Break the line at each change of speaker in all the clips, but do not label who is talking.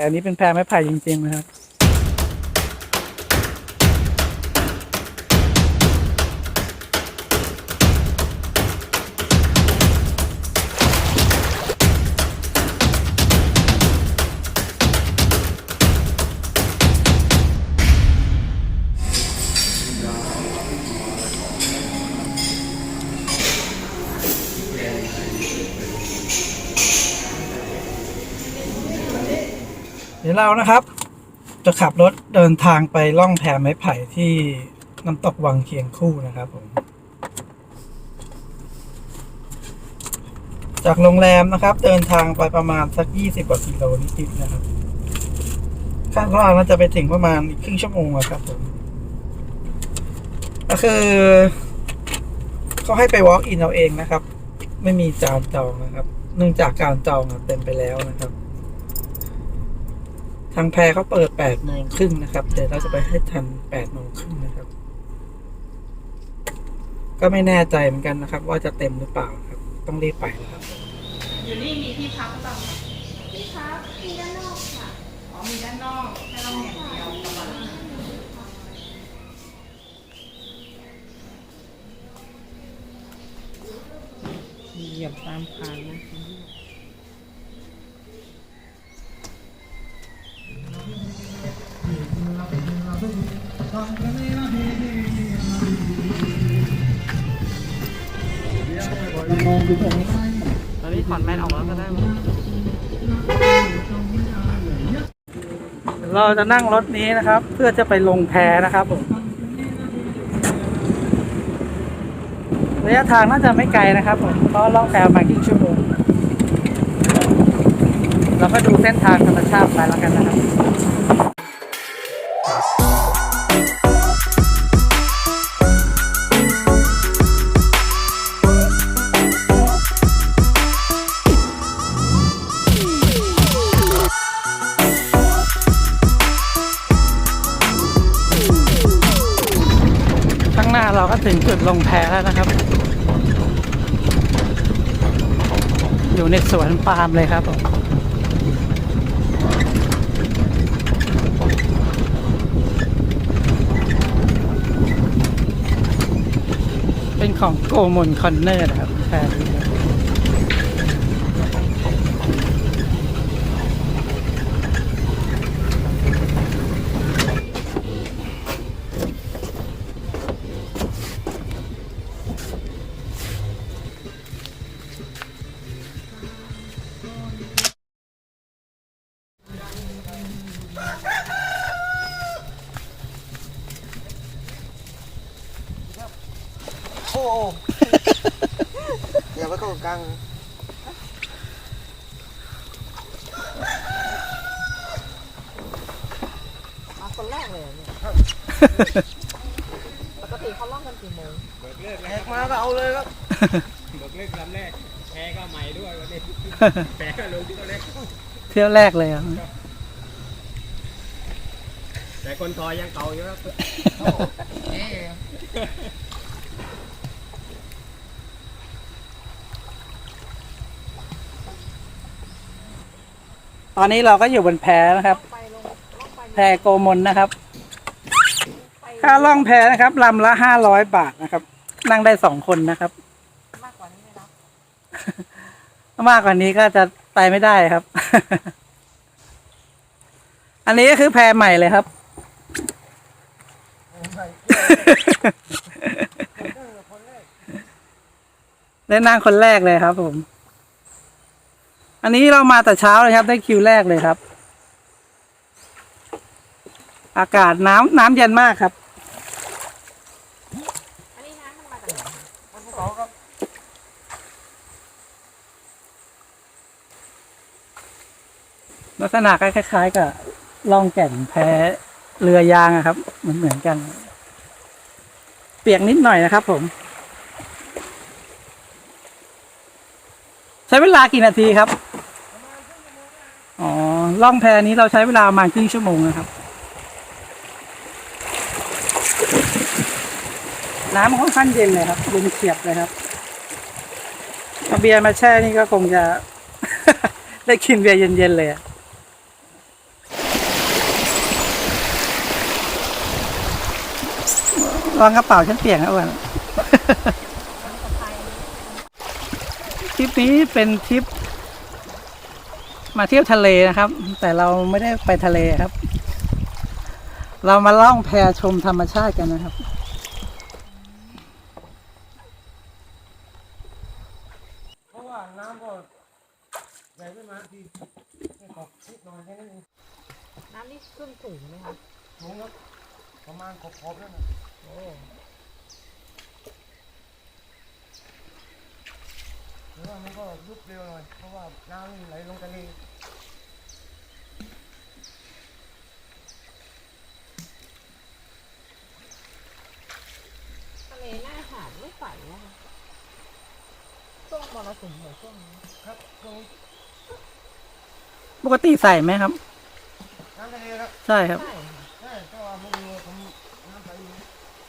แต่อันนี้เป็นแพรไม้ไผ่จริงๆนะครับ เดี๋ยวเรานะครับ จะขับรถเดินทางไปล่องแพไม้ไผ่ที่น้ำตกวังเคียงคู่นะครับผม จากโรงแรมนะครับ เดินทางไปประมาณสักยี่สิบกว่ากิโลนิดๆนะครับคาดว่าน่าจะไปถึงประมาณครึ่งชั่วโมงครับผมก็คือเขาให้ไป walk in เอาเองนะครับ ไม่มีจานจองนะครับ เนื่องจากการจองเต็มไปแล้วนะครับ ทางแพรเขาเปิดแปดโมงครึ่งนะครับเดี๋ยวเราจะไปให้ทันแปดโมงครึ่งนะครับ ก็ไม่แน่ใจเหมือนกันนะครับ ว่าจะเต็มหรือเปล่าครับ ต้องรีบไปแล้วครับ
อยู่นี่มีที่พักหรือเปล่าคะ
ที่พักที่ด้านนอกค่ะ
อ๋อมีด้านนอกแค่เราแห่งเดียวประมาณนั้นเหยียบตามคานนะตอ มสออกแล้วก็ได้
เราจะนั่งรถนี้นะครับ เพื่อจะไปลงแพนะครับผมระยะทางน่าจะไม่ไกลนะครับผมเพราะล่องแพระมาครึ่งชั่วโมงเราก็ดูเส้นทางธรรมชาติไปแล้วกันนะครับ ถึงจุดลงแพแล้วนะครับ อยู่ในสวนปาล์มเลยครับผมเป็นของโกมอนคอนเนอร์นะครับแพร นี้นะ
โอ้อย่าไปเข้ากลางมาคนแรกเลยเนี่ยปกติเขาล่องกันกี่โมง
เบิกเลิก
แข
แล้ว
กมาก็เอาเลยครับ
เบิกเลิกลำแรกแพ้ก็ใหม่ด้วยวันนี้แพ้ก็ลงที่ตัวเล็ก
เที่ยวแรกเลยครับ
แต่คนทอยยังเก่าอยู่ครับ
ตอนนี้เราก็อยู่บนแพนะครับ แพโกมลนะครับ ค่าล่องแพนะครับลำละห้าร้อยบาทนะครับ นั่งได้สองคนนะครับ
มากกว่านี้ไหมนะ
มากกว่านี้ก็จะไปไม่ได้ครับ อันนี้ก็คือแพรใหม่เลยครับ ได้นั่งคนแรกเลยครับผม อันนี้เรามาแต่เช้าเลยครับ ได้คิวแรกเลยครับ อากาศน้ำน้ำเย็นมากครับ
อันนี้น้ำมันมาจากไหนคะ
มันภูเขาครับ
ลักษณะคล้ายๆกับล่องแก่นแพเรือยางอะครับ เหมือนเหมือนกัน เปียกนิดหน่อยนะครับ ผม ใช้เวลากี่นาทีครับ ล่องแพนี้เราใช้เวลามาครึ่งชั่วโมงนะครับ น้ำค่อนข้างเย็นเลยครับเย็นเฉียบเลยครับเอาเบียร์มาแช่นี่ก็คงจะ ได้กินเบียร์เย็นๆเลยอะวางกระเป๋าฉันเปียกนะอ้วนทริปนี้เป็นทริป มาเที่ยวทะเลนะครับ แต่เราไม่ได้ไปทะเลครับ เรามาล่องแพชมธรรมชาติกันนะครับ
เพราะว่าน้ำก็ใหญ่ขึ้นมาทีไม่ขอบนิดหน่อยแค่นั้นเอง
น้ำนี่ขึ้นสูงไหมคะ
สูงครับประมาณขอบขอบๆนั่นนะ
โอ้
รือว่ามันก็ยุบเร็วหน่อย เพราะว่าน้ำนี่ไหลลงทะเล
ทะเลหน้าหาดไม่ใสนะคะช่วงมรสุมเหมือนช่วงนี้
ครับตรง
ปกติใส่ไหมครับ
น้ำทะเลครับ
ใช่ครับ
ใช่ค่ะ
ใช่ก็ว่าพวกนี้ผมน้ำใสอยู่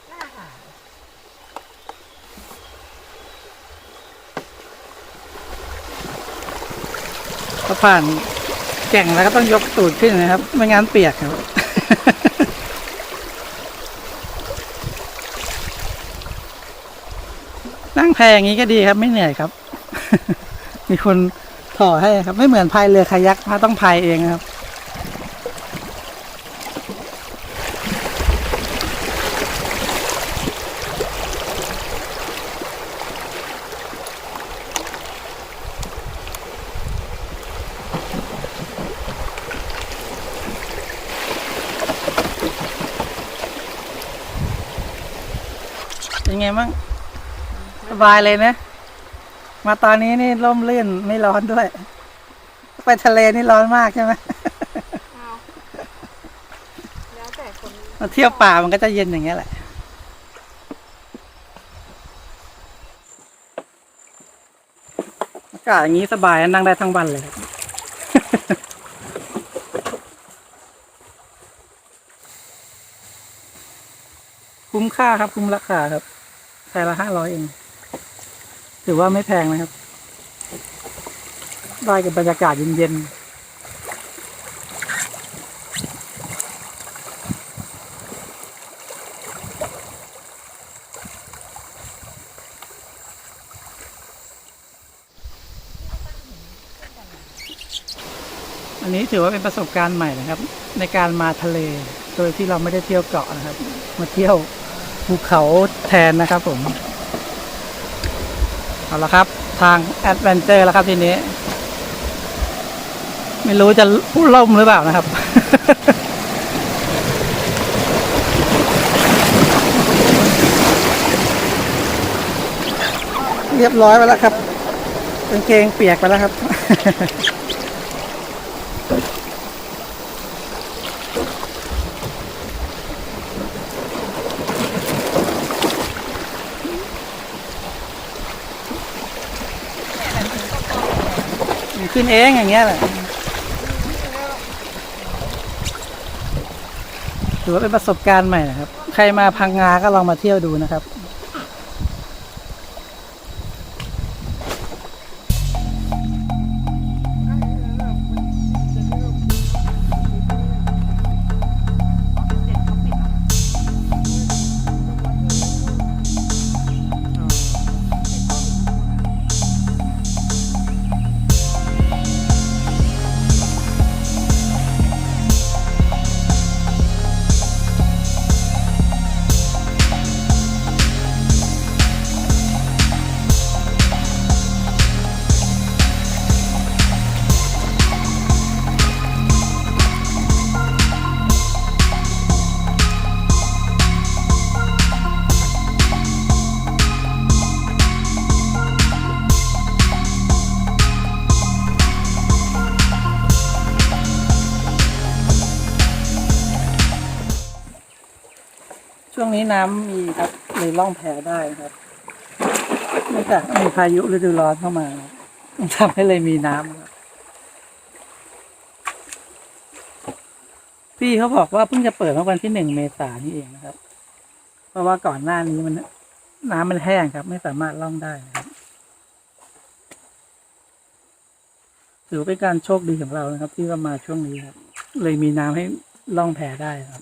หน้าหาด
พ อผ่านแก่งแล้วก็ต้องยกตูดขึ้นนะครับ ไม่งั้นเปียกครับนั่งแพอย่างนี้ก็ดีครับ ไม่เหนื่อยครับ มีคนถ่อให้ครับ ไม่เหมือนพายเรือคายักพาต้องพายเองครับ เป็นไงบ้างสบายเลยนะ มาตอนนี้นี่ร่มรื่นไม่ร้อนด้วย ไปทะเลนี่ร้อนมากใช่ไหม
เอาแล้วแต่คน
มาเที่ยวป่ามันก็จะเย็นอย่างเงี้ยแหละอากาศอย่างนี้สบายนั่งได้ทั้งวันเลยครับคุ้มค่าครับ คุ้มราคาครับ แพละห้าร้อยเอง ถือว่าไม่แพงนะครับ ได้กับบรรยากาศเย็นๆอันนี้ถือว่าเป็นประสบการณ์ใหม่นะครับ ในการมาทะเลโดยที่เราไม่ได้เที่ยวเกาะนะครับ มาเที่ยว ภูเขาแทนนะครับผมเอาละครับ ทางแอดเวนเจอร์แล้วครับทีนี้ ไม่รู้จะพูดล่มหรือเปล่านะครับเรียบร้อยไปแล้วครับกางเกงเปียกไปแล้วครับ ขึ้นเองอย่างเงี้ยแหละถือว่าเป็นประสบการณ์ใหม่นะครับ ใครมาพังงาก็ลองมาเที่ยวดูนะครับ นี้น้ำมีครับเลยล่องแพได้ครับเนื่องจากมีพายุฤดูร้อนเข้ามาทำให้เลยมีน้ำครับพี่เขาบอกว่าเพิ่งจะเปิดเมื่อวันที่หนึ่งเมษายนนี่เองนะครับ เพราะว่าก่อนหน้านี้มันน้ำมันแห้งครับ ไม่สามารถล่องได้นะครับถือเป็นการโชคดีของเรานะครับ ที่ว่ามาช่วงนี้ครับ เลยมีน้ำให้ล่องแพได้ครับ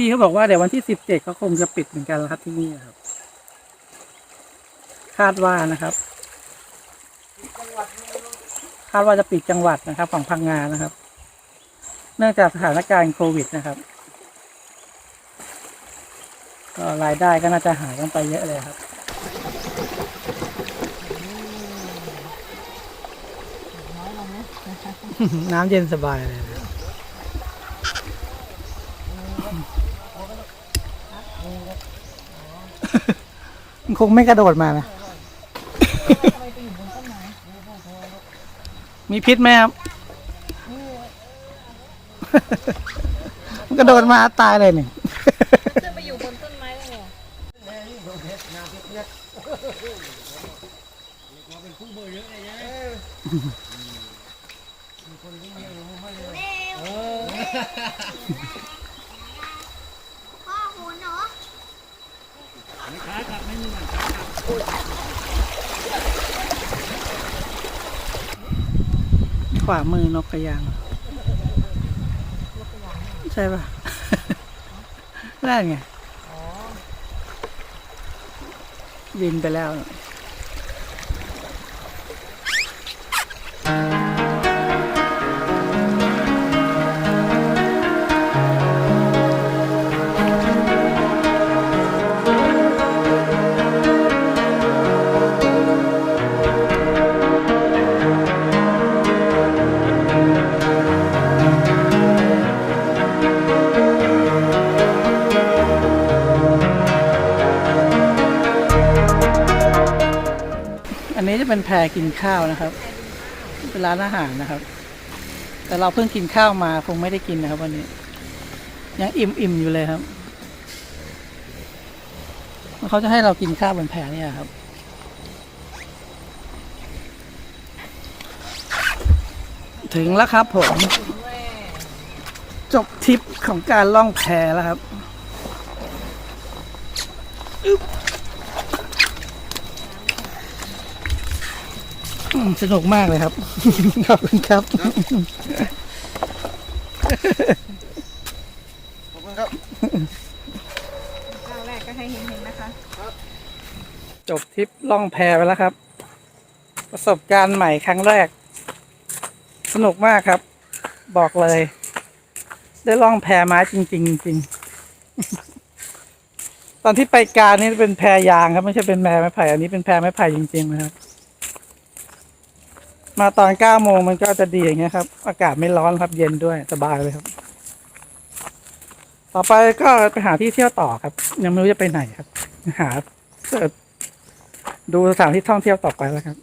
พี่เขาบอกว่าเดี๋ยววันที่สิบเจ็ดเขาคงจะปิดเหมือนกันแล้วครับที่นี่ครับ คาดว่านะครับ คาดว่าจะปิดจังหวัดนะครับ ของพังงานะครับ เนื่องจากสถานการณ์โควิดนะครับ ก็รายได้ก็น่าจะหายกันไปเยอะเลยครับน้ำเย็นสบายเลยนะ มันคงไม่กระโดดมานะมีพิษไหมครับ มันกระโดดมาตายเลยนี่
จะไปอยู่บนต้นไม้ได้ไง
ขวามือนกกระยางใช่ป่ะนั่นไงบินไปแล้ว อนแพรกินข้าวนะครับ เป็นร้านอาหารนะครับ แต่เราเพิ่งกินข้าวมาคงไม่ได้กินนะครับวันนี้ ยังอิ่มอิ่มอยู่เลยครับเขาจะให้เรากินข้าวบนแพเนี่ยครับถึงแล้วครับผม จบทริปของการล่องแพแล้วครับ สนุกมากเลยครับ ขอบคุณครับ
ขอบคุณครับ
ก้าวแรกก็ให้เห็นๆนะคะ
จบทริปล่องแพไปแล้วครับ ประสบการณ์ใหม่ครั้งแรก สนุกมากครับ บอกเลย ได้ล่องแพไม้จริงๆจริงๆตอนที่ไปการนี่เป็นแพยางครับ ไม่ใช่เป็นแพไม้ไผ่อันนี้เป็นแพไม้ไผ่จริงๆนะครับ มาตอนเก้าโมงมันก็จะดีอย่างเงี้ยครับ อากาศไม่ร้อนครับ เย็นด้วยสบายเลยครับ ต่อไปก็ไปหาที่เที่ยวต่อครับ ยังไม่รู้จะไปไหนครับ หาเสิร์ชดูสถานที่ท่องเที่ยวต่อไปแล้วครับ